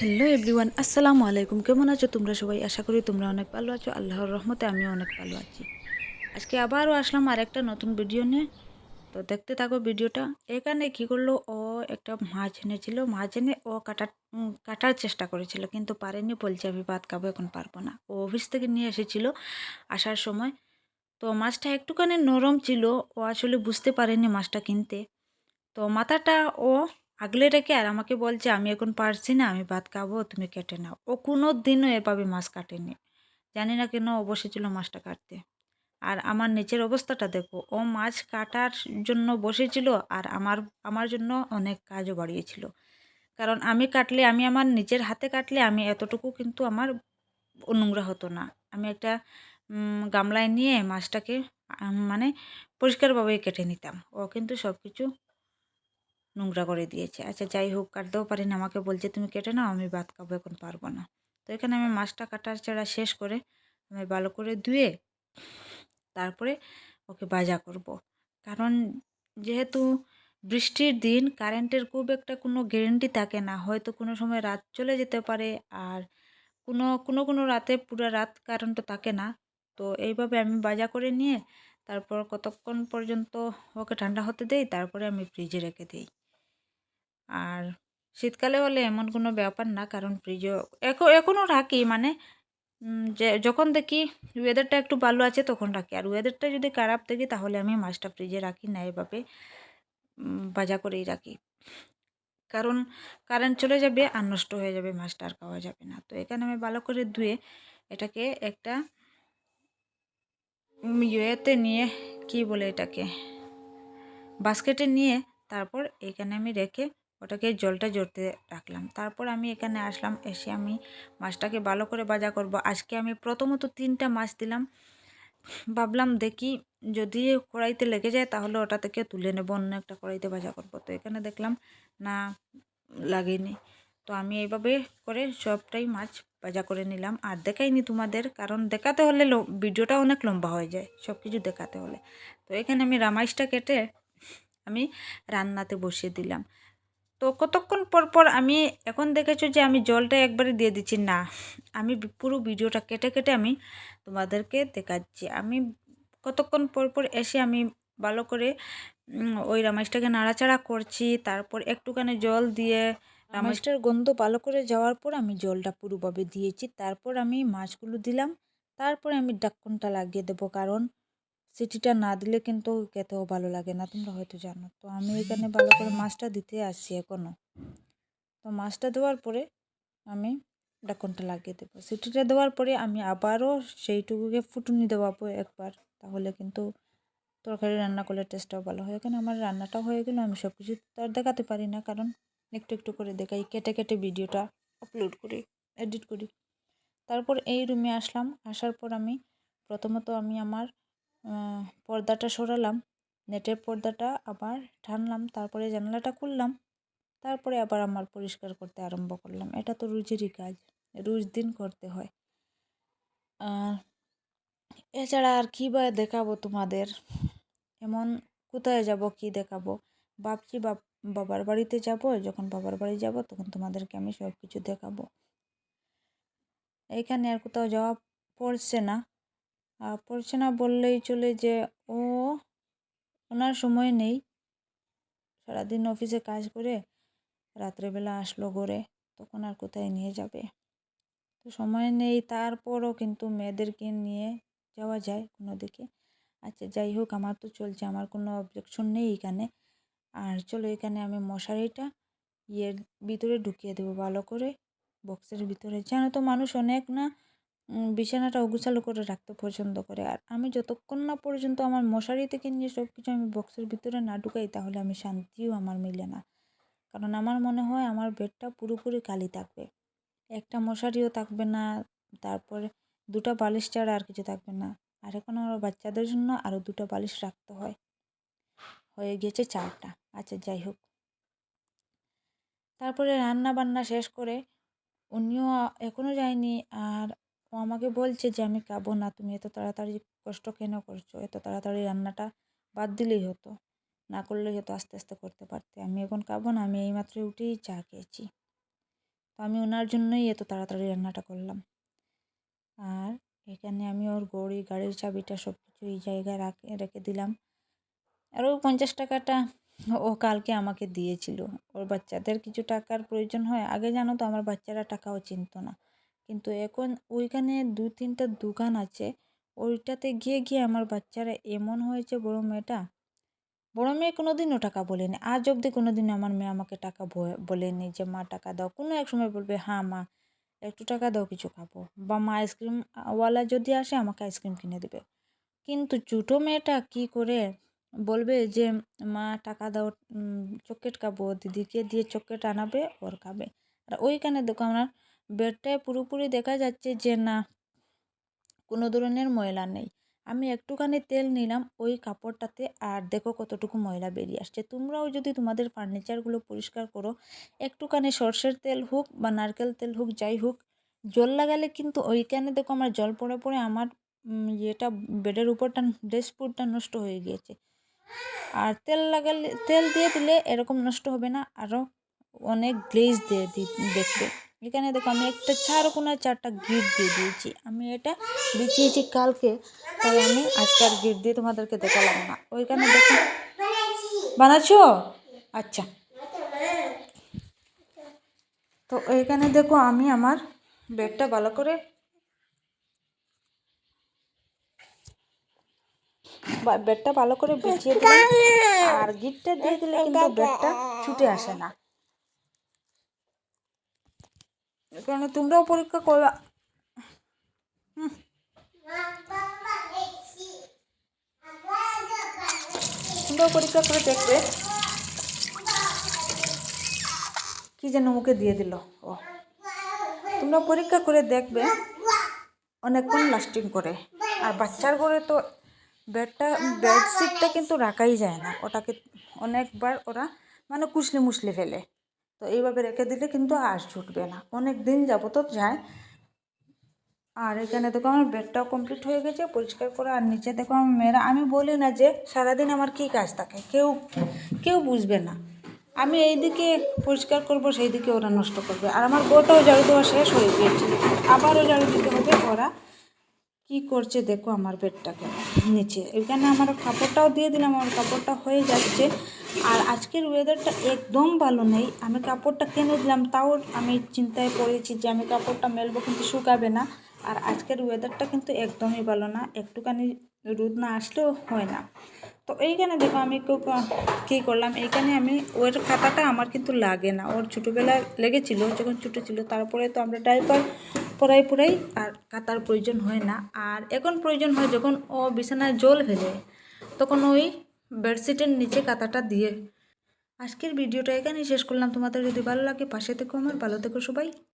Hello everyone, আসসালামু আলাইকুম। কেমন আছো তোমরা সবাই? আশা করি তোমরা অনেক ভালো আছো। আল্লাহর রহমতে আমিও অনেক ভালো আছি। আজকে আবারও আসলাম আর একটা নতুন ভিডিও নিয়ে। তো দেখতে থাকো ভিডিওটা এখানে কী করল? ও একটা মাছ এনেছিল। মাছ এনে ও কাটার কাটার চেষ্টা করেছিল। কিন্তু পারেনি, বলছে আমি ভাত খাব, এখন পারব না। ও অফিস থেকে নিয়ে এসেছিল আসার সময়। তো মাছটা একটুখানি নরম ছিল। ও আসলে বুঝতে পারেনি মাছটা কিনতে। তো মাথাটা ও আগলে রেখে আর আমাকে বলছে আমি এখন পারছি না, আমি ভাত খাব, তুমি কেটে নাও। ও কোনো দিনও এভাবে মাছ কাটেনি। জানি না কেন ও বসেছিল মাছটা কাটতে। আর আমার নিচের অবস্থাটা দেখো, ও মাছ কাটার জন্য বসেছিল আর আমার আমার জন্য অনেক কাজও বাড়িয়েছিল। কারণ আমি কাটলে, আমি আমার নিজের হাতে কাটলে আমি এতটুকু কিন্তু আমার নোংরা হতো না। আমি একটা গামলায় নিয়ে মাছটাকে মানে পরিষ্কারভাবে কেটে নিতাম। ও কিন্তু সব কিছু নোংরা করে দিয়েছে। আচ্ছা যাই হোক, কাটতেও পারি না আমাকে বলছে, তুমি কেটে নাও, আমি ভাত খাব, এখন পারব না। তো এখানে আমি মাছটা কাটার ছাড়া শেষ করে আমি ভালো করে ধুয়ে তারপরে ওকে ভাজা করব। কারণ যেহেতু বৃষ্টির দিন, কারেন্টের খুব একটা কোনো গ্যারেন্টি থাকে না। হয়তো কোনো সময় রাত চলে যেতে পারে আর কোনো কোনো কোনো রাতে পুরো রাত কারেন্টও থাকে না। তো এইভাবে আমি ভাজা করে নিয়ে তারপর কতক্ষণ পর্যন্ত ওকে ঠান্ডা হতে দেই, তারপরে আমি ফ্রিজে রেখে দিই। আর শীতকালে হলে এমন কোনো ব্যাপার না, কারণ ফ্রিজও এখন এখনও রাখি মানে যে, যখন দেখি ওয়েদারটা একটু ভালো আছে তখন রাখি। আর ওয়েদারটা যদি খারাপ দেখি তাহলে আমি মাছটা ফ্রিজে রাখি না এভাবে ভাজা করেই রাখি। কারণ কারেন্ট চলে যাবে আর নষ্ট হয়ে যাবে মাছটা আর খাওয়া যাবে না। তো এখানে আমি ভালো করে ধুয়ে এটাকে একটা ইয়েতে নিয়ে, কি বলে এটাকে বাস্কেটে নিয়ে তারপর এখানে আমি রেখে ওটাকে জলটা জড়তে রাখলাম। তারপর আমি এখানে আসলাম, এসে আমি মাছটাকে ভালো করে ভাজা করব। আজকে আমি প্রথমত তিনটা মাছ দিলাম। ভাবলাম দেখি যদি কড়াইতে লেগে যায় তাহলে ওটা থেকে তুলে নেব, অন্য একটা কড়াইতে ভাজা করব। তো এখানে দেখলাম না, লাগেনি। তো আমি এইভাবে করে সবটাই মাছ ভাজা করে নিলাম। আর দেখাইনি তোমাদের, কারণ দেখাতে হলে ভিডিওটা অনেক লম্বা হয়ে যায় সব কিছু দেখাতে হলে। তো এখানে আমি রামাইশটা কেটে আমি রান্নাতে বসিয়ে দিলাম। তো কতক্ষণ পর পর আমি এখন দেখেছ যে আমি জলটা একবারে দিয়ে দিচ্ছি। না, আমি পুরো ভিডিওটা কেটে কেটে আমি তোমাদেরকে দেখাচ্ছি। আমি কতক্ষণ পর পর এসে আমি ভালো করে ওই রামাইশটাকে নাড়াচাড়া করছি। তারপর একটুখানি জল দিয়ে রামাইশটার গন্ধ ভালো করে যাওয়ার পর আমি জলটা পুরোভাবে দিয়েছি। তারপর আমি মাছগুলো দিলাম। তারপরে আমি ডাক্কনটা লাগিয়ে দেবো। কারণ সিটিটা না দিলে কিন্তু খেতেও ভালো লাগে না, তোমরা হয়তো জানো। তো আমি এখানে ভালো করে মাছটা দিতে আসছি এখনও তো মাছটা দেওয়ার পরে আমি ঢাকনটা লাগিয়ে দেবো। সিটিটা দেওয়ার পরে আমি আবারও সেইটুকুকে ফুটুনি দেওয়াবো একবার, তাহলে কিন্তু তরকারি রান্না করলে টেস্টটাও ভালো হয়। এখানে আমার রান্নাটাও হয়ে গেলো, আমি সব কিছু তো আর দেখাতে পারি না, কারণ একটু একটু করে দেখাই, কেটে কেটে ভিডিওটা আপলোড করি এডিট করি। তারপর এই রুমে আসলাম, আসার পর আমি প্রথমত আমি আমার পর্দাটা সরালাম, নেটের পর্দাটা আবার টানলাম, তারপরে জানালাটা খুললাম, তারপরে আবার আমার পরিষ্কার করতে আরম্ভ করলাম। এটা তো রোজেরই কাজ, রোজ দিন করতে হয়। আর এছাড়া আর কী বা দেখাবো তোমাদের? এমন কোথায় যাব, কি দেখাবো? ভাবছি বাবার বাড়িতে যাব, যখন বাবার বাড়ি যাব, তখন তোমাদেরকে আমি সব কিছু দেখাবো। এইখানে আর কোথাও যাওয়া পড়ছে না। পড়ছে না বললেই চলে যে, ও ওনার সময় নেই। সারাদিন অফিসে কাজ করে রাত্রেবেলা আসলো ঘরে, তখন আর কোথায় নিয়ে যাবে? তো সময় নেই, তারপরও কিন্তু মেয়েদেরকে নিয়ে যাওয়া যায় কোনো দিকে। আচ্ছা যাই হোক, আমার তো চলছে, আমার কোনো অবজেকশন নেই এখানে। আর চলো, এখানে আমি মশারিটা ইয়ের ভিতরে ঢুকিয়ে দেবো ভালো করে বক্সের ভিতরে। জানো তো, মানুষ অনেক না বিছানাটা অগুছালো করে রাখতে পছন্দ করে। আর আমি যতক্ষণ না পর্যন্ত আমার মশারি থেকে নিয়ে সব কিছু আমি বক্সের ভিতরে না ঢুকাই, তাহলে আমি শান্তিও আমার মিলে না। কারণ আমার মনে হয় আমার বেডটা পুরোপুরি খালি থাকবে। একটা মশারিও থাকবে না, তারপরে দুটো বালিশ ছাড়া আর কিছু থাকবে না। আর এখন আমার বাচ্চাদের জন্য আরও দুটো বালিশ রাখতে হয়। হয়ে গেছে চারটা। আচ্ছা যাই হোক। তারপরে রান্না বান্না শেষ করে, উনিও এখনও যায়নি। আর ও আমাকে বলছে যে, আমি খাব না, তুমি এত তাড়াতাড়ি কষ্ট কেন করছ? এত তাড়াতাড়ি রান্নাটা বাদ দিলেই হতো, না করলেই হতো, আস্তে আস্তে করতে পারতে। আমি এখন খাব না, আমি এইমাত্র উঠেই চা খেয়েছি। তো আমি ওনার জন্যই এত তাড়াতাড়ি রান্নাটা করলাম। আর এখানে আমি ওর গড়ি গাড়ির চাবিটা সব কিছু এই জায়গায় রাখে, রেখে দিলাম। আর ওই পঞ্চাশ টাকাটা ও কালকে আমাকে দিয়েছিল। ওর বাচ্চাদের কিছু টাকার প্রয়োজন হয়। আগে জানো তো, আমার বাচ্চারা টাকাও চিনতো না। কিন্তু এখন ওইখানে দু তিনটা দোকান আছে। ওইটাতে গিয়ে গিয়ে আমার বাচ্চারা এমন হয়েছে, বড় মেয়েটা। বড় মেয়ে কোনো দিনও টাকা বলেনি। আজ অবধি কোনো দিন আমার মেয়ে আমাকে টাকা বলেনি যে, মা, টাকা দাও। কোনো এক সময় বলবে হ্যাঁ মা, একটু টাকা দাও, কিছু খাব। বা, মা, আইসক্রিম ওয়ালা যদি আসে, আমাকে আইসক্রিম কিনে দেবে। কিন্তু ছোটো মেয়েটা কি করে বলবে যে, মা, টাকা দাও চকলেট খাব, দিদিকে দিয়ে চকলেট আনাবে, ওর খাবে। আর ওইখানে দেখো আমার বেডটায় পুরোপুরি দেখা যাচ্ছে যে না, কোনো ধরনের ময়লা নেই। আমি একটুখানি তেল নিলাম ওই কাপড়টাতে আর দেখো কতটুকু ময়লা বেরিয়ে আসছে। তোমরাও যদি তোমাদের ফার্নিচারগুলো পরিষ্কার করো, একটুখানি সর্ষের তেল হোক বা নারকেল তেল হোক, যাই হোক, জল লাগালে কিন্তু ওইখানে দেখো আমার জল পড়ে পড়ে আমার ইয়েটা বেডের উপরটা ড্রেসপুরটা নষ্ট হয়ে গিয়েছে। আর তেল লাগালে, তেল দিয়ে দিলে এরকম নষ্ট হবে না। আরও অনেক গ্লেজ দিয়ে দেখবে। এখানে দেখো আমি একটা চার কোনা চারটা গিট দিয়ে দিয়েছি। আমি এটা বিছিয়েছি কালকে, তাই আমি আজকে আর গিট দিয়ে তোমাদেরকে দেখালাম না। ওইখানে দেখো। বানাচ্ছো? আচ্ছা। তো ওইখানে দেখো আমি আমার বেডটা ভালো করে বেডটা ভালো করে বিছিয়ে দিলাম। আর গিটটা দিয়ে দিলে কিন্তু বেডটা ছুটে আসে না। কারণ তোমরাও পরীক্ষা করবা। তোমরাও পরীক্ষা করে দেখবে। কি যেন মুখে দিয়ে দিল। ও। তোমরা পরীক্ষা করে দেখবে। অনেকক্ষণ লাস্টিং করে। আর বাচ্চার ঘরে তো বেডটা, বেডশিটটা কিন্তু রাখাই যায় না। ওটাকে অনেকবার ওরা মানে কুচলে মুছলে ফেলে। তো এইভাবে রেখে দিলে কিন্তু আর ছুটবে না। অনেক দিন যাবত যায়। আর এখানে দেখো আমার বেডটাও কমপ্লিট হয়ে গেছে, পরিষ্কার করে। আর নিচে দেখো আমার মেয়েরা, আমি বলি না যে সারাদিন আমার কী কাজ থাকে, কেউ কেউ বুঝবে না। আমি এইদিকে পরিষ্কার করব সেই দিকে ওরা নষ্ট করবে। আর আমার গোটাও ঝাড়ু দেওয়া শেষ হয়ে গিয়েছে। আবারও ঝাড়ু দিতে হবে ওরা। কি করছে দেখো আমার বেডটাকে নিচে। এখানে আমার কাপড়টাও দিয়ে দিলাম, আমার কাপড়টা হয়ে যাচ্ছে। আর আজকের ওয়েদারটা একদম ভালো নেই। আমি কাপড়টা কিনে দিলাম, তাও আমি চিন্তায় পড়েছি যে আমি কাপড়টা মেলবো কিন্তু শুকাবে না। আর আজকের ওয়েদারটা কিন্তু একদমই ভালো না, একটুখানি রোদ না আসলেও হয় না। তো এইখানে দেখো আমি কী করলাম, এইখানে আমি ওর খাতাটা আমার কিন্তু লাগে না। ওর ছোটোবেলায় লেগেছিল, যখন ছোটো ছিল, তারপরে তো আমরা ডাইপার পরাই পরাই আর কাতার প্রয়োজন হয় না। আর এখন প্রয়োজন হয় যখন ও বিছানায় জল ফেলে, তখন ওই বেডশিটের নিচে কাতাটা দিয়ে। আজকের ভিডিওটা এখানেই শেষ করলাম। তোমাদের যদি ভালো লাগে পাশে থেকো আমার, ভালো থেকো সবাই।